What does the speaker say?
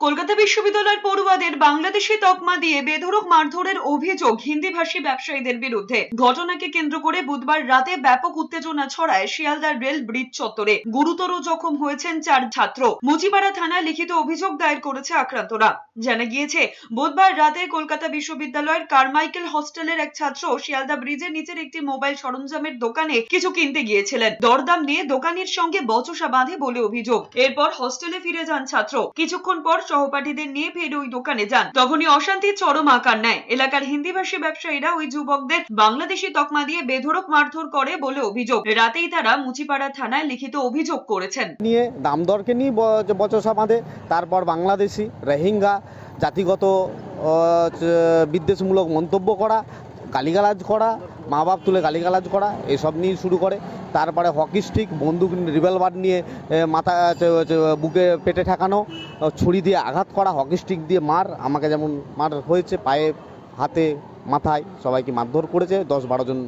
কলকাতা বিশ্ববিদ্যালয়ের পড়ুয়াদের বাংলাদেশি তকমা দিয়ে বেধড়ক মারধরের অভিযোগ হিন্দিভাষী ব্যবসায়ীদের বিরুদ্ধে। ঘটনাকে কেন্দ্র করে বুধবার রাতে ব্যাপক উত্তেজনা ছড়ায় শিয়ালদা রেল ব্রিজ চত্বরে। গুরুতর জখম হয়েছেন চার ছাত্র। মুচিপাড়া থানায় লিখিত অভিযোগ দায়ের করেছে আক্রান্তরা। জানা গিয়েছে, বুধবার রাতে কলকাতা বিশ্ববিদ্যালয়ের কারমাইকেল হস্টেলের এক ছাত্র শিয়ালদা ব্রিজের নিচের একটি মোবাইল সরঞ্জামের দোকানে কিছু কিনতে গিয়েছিলেন। দরদাম নিয়ে দোকানির সঙ্গে বচসা বাঁধে বলে অভিযোগ। এরপর হস্টেলে ফিরে যান ছাত্র। কিছুক্ষণ পর সহপাঠীদের নিয়ে ফের ওই দোকানে যান। তখনই অশান্তির চরম আকার নেয়। এলাকার হিন্দিভাষী ব্যবসায়ীরা ওই যুবকদের বাংলাদেশি তকমা দিয়ে বেধড়ক মারধর করে বলে অভিযোগ। রাতেই তারা মুচিপাড়া থানায় লিখিত অভিযোগ করেছেন। নিয়ে দাম দরকে নিয়ে বচসা বাঁধে, তারপর বাংলাদেশি, রোহিঙ্গা, জাতিগত বিদ্বেষমূলক মন্তব্য করা, গালিগালাজ করা মা বাপ তুলে গালিগালাজ করা, এসব নিয়ে শুরু করে। তারপরে হকি স্টিক, বন্দুক, রিভলভার নিয়ে মাথা বুকে পেটে ঠেকানো ছুরি দিয়ে আঘাত করা, হকি স্টিক দিয়ে মার, আমাকে যেমন মার হয়েছে, পায়ে, হাতে, মাথায়, সবাইকে মারধর করেছে, দশ বারো জন